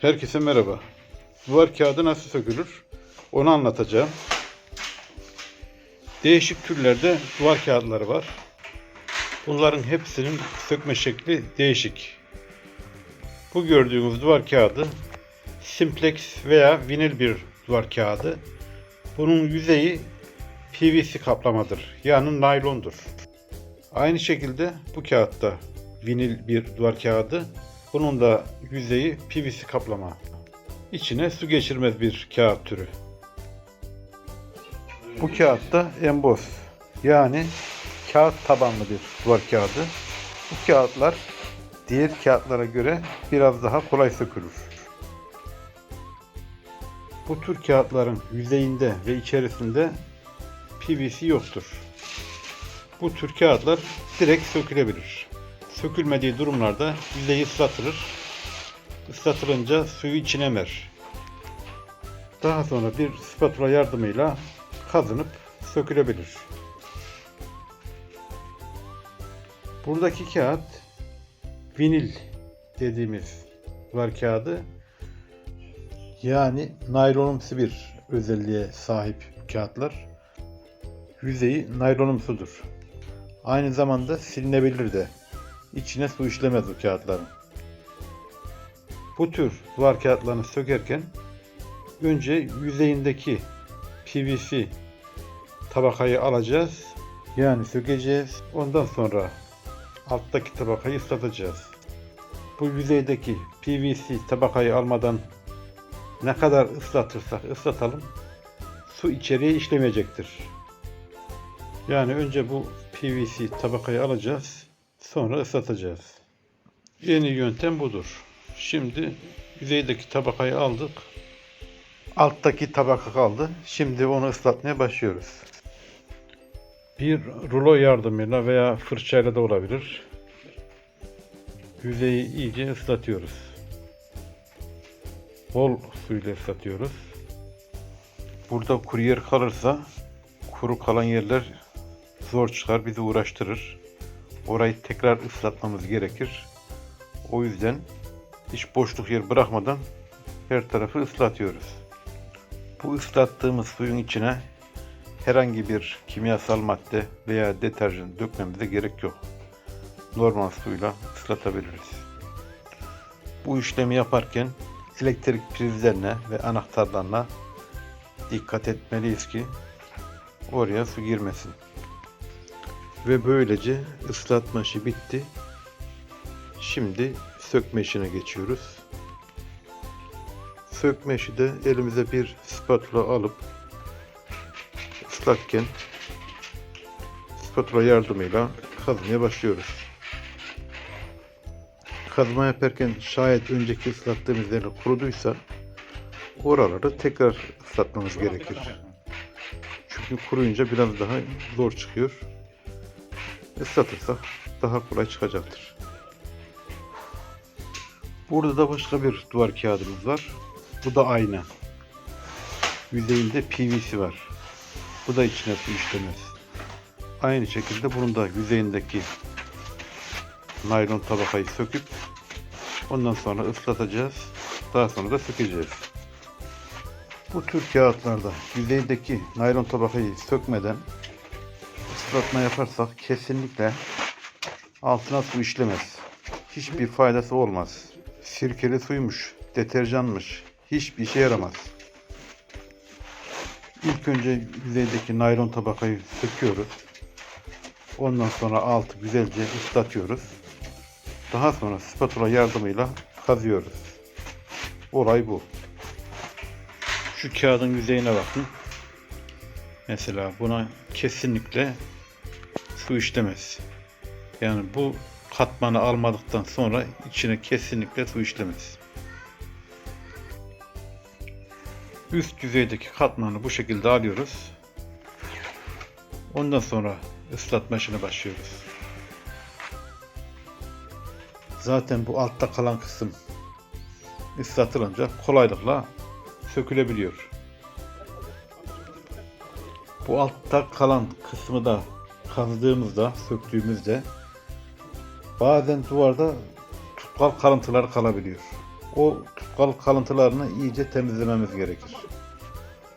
Herkese merhaba. Duvar kağıdı nasıl sökülür? Onu anlatacağım. Değişik türlerde duvar kağıtları var. Bunların hepsinin sökme şekli değişik. Bu gördüğünüz duvar kağıdı simplex veya vinil bir duvar kağıdı. Bunun yüzeyi PVC kaplamadır. Yani naylondur. Aynı şekilde bu kağıtta vinil bir duvar kağıdı. Bunun da yüzeyi PVC kaplama. İçine su geçirmez bir kağıt türü. Bu kağıtta emboz yani kağıt tabanlı bir duvar kağıdı. Bu kağıtlar diğer kağıtlara göre biraz daha kolay sökülür. Bu tür kağıtların yüzeyinde ve içerisinde PVC yoktur. Bu tür kağıtlar direkt sökülebilir. Sökülmediği durumlarda yüzeyi ıslatılır. Islatılınca suyu içine emer. Daha sonra bir spatula yardımıyla kazınıp sökülebilir. Buradaki kağıt vinil dediğimiz duvar kağıdı yani naylonumsu bir özelliğe sahip kağıtlar. Yüzeyi naylonumsudur. Aynı zamanda silinebilir de. İçine su işlemez bu kağıtların. Bu tür duvar kağıtlarını sökerken önce yüzeyindeki PVC tabakayı alacağız. Yani sökeceğiz. Ondan sonra alttaki tabakayı ıslatacağız. Bu yüzeydeki PVC tabakayı almadan ne kadar ıslatırsak ıslatalım su içeriye işlemeyecektir. Yani önce bu PVC tabakayı alacağız. Sonra ıslatacağız. Yeni yöntem budur. Şimdi yüzeydeki tabakayı aldık. Alttaki tabaka kaldı. Şimdi onu ıslatmaya başlıyoruz. Bir rulo yardımıyla veya fırçayla da olabilir. Yüzeyi iyice ıslatıyoruz. Bol suyla ıslatıyoruz. Burada kuru yer kalırsa kuru kalan yerler zor çıkar, bizi uğraştırır. Orayı tekrar ıslatmamız gerekir. O yüzden hiç boşluk yer bırakmadan her tarafı ıslatıyoruz. Bu ıslattığımız suyun içine herhangi bir kimyasal madde veya deterjan dökmemize gerek yok. Normal suyla ıslatabiliriz. Bu işlemi yaparken elektrik prizlerine ve anahtarlarına dikkat etmeliyiz ki oraya su girmesin. Ve böylece ıslatma işi bitti. Şimdi sökme işine geçiyoruz. Sökme işi de elimize bir spatula alıp ıslatken spatula yardımıyla kazmaya başlıyoruz. Kazma yaparken şayet önceki ıslattığımız yerler kuruduysa oraları tekrar ıslatmamız gerekir. Çünkü kuruyunca biraz daha zor çıkıyor. Islatırsak daha kolay çıkacaktır. Burada da başka bir duvar kağıdımız var. Bu da aynı. Yüzeyinde PVC var. Bu da içine su işlemez. Aynı şekilde bunun da yüzeyindeki naylon tabakayı söküp ondan sonra ıslatacağız. Daha sonra da sökeceğiz. Bu tür kağıtlarda yüzeydeki naylon tabakayı sökmeden ıslatma yaparsak kesinlikle altına su işlemez. Hiçbir faydası olmaz. Sirkeli suymuş, deterjanmış, hiçbir işe yaramaz. İlk önce yüzeydeki naylon tabakayı söküyoruz. Ondan sonra altı güzelce ıslatıyoruz. Daha sonra spatula yardımıyla kazıyoruz. Olay bu. Şu kağıdın yüzeyine bakın. Mesela buna kesinlikle su işlemez. Yani bu katmanı almadıktan sonra içine kesinlikle su işlemez. Üst yüzeydeki katmanı bu şekilde alıyoruz. Ondan sonra ıslatma işine başlıyoruz. Zaten bu altta kalan kısım ıslatılınca kolaylıkla sökülebiliyor. Bu altta kalan kısmı da kazdığımızda, söktüğümüzde bazen duvarda tutkal kalıntılar kalabiliyor. o tutkal kalıntılarını iyice temizlememiz gerekir.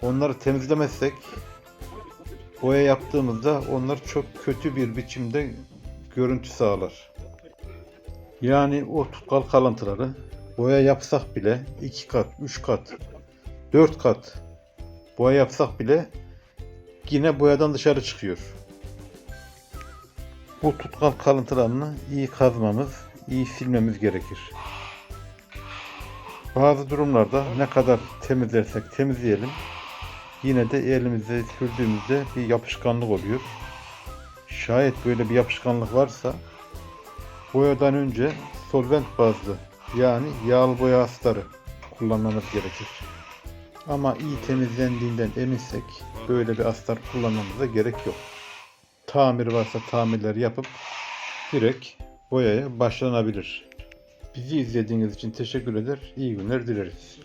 Onları temizlemezsek boya yaptığımızda onlar çok kötü bir biçimde görüntü sağlar. Yani o tutkal kalıntıları boya yapsak bile 2 kat, 3 kat, 4 kat boya yapsak bile yine boyadan dışarı çıkıyor. Bu tutkal kalıntılarını iyi kazmamız, iyi silmemiz gerekir. Bazı durumlarda ne kadar temizlersek temizleyelim yine de elimizde sürdüğümüzde bir yapışkanlık oluyor. Şayet böyle bir yapışkanlık varsa boyadan önce solvent bazlı yani yağlı boya astarı kullanmamız gerekir. Ama iyi temizlendiğinden eminsek böyle bir astar kullanmamıza gerek yok. Tamir varsa tamirler yapıp direkt boyaya başlanabilir. Bizi izlediğiniz için teşekkür eder. İyi günler dileriz.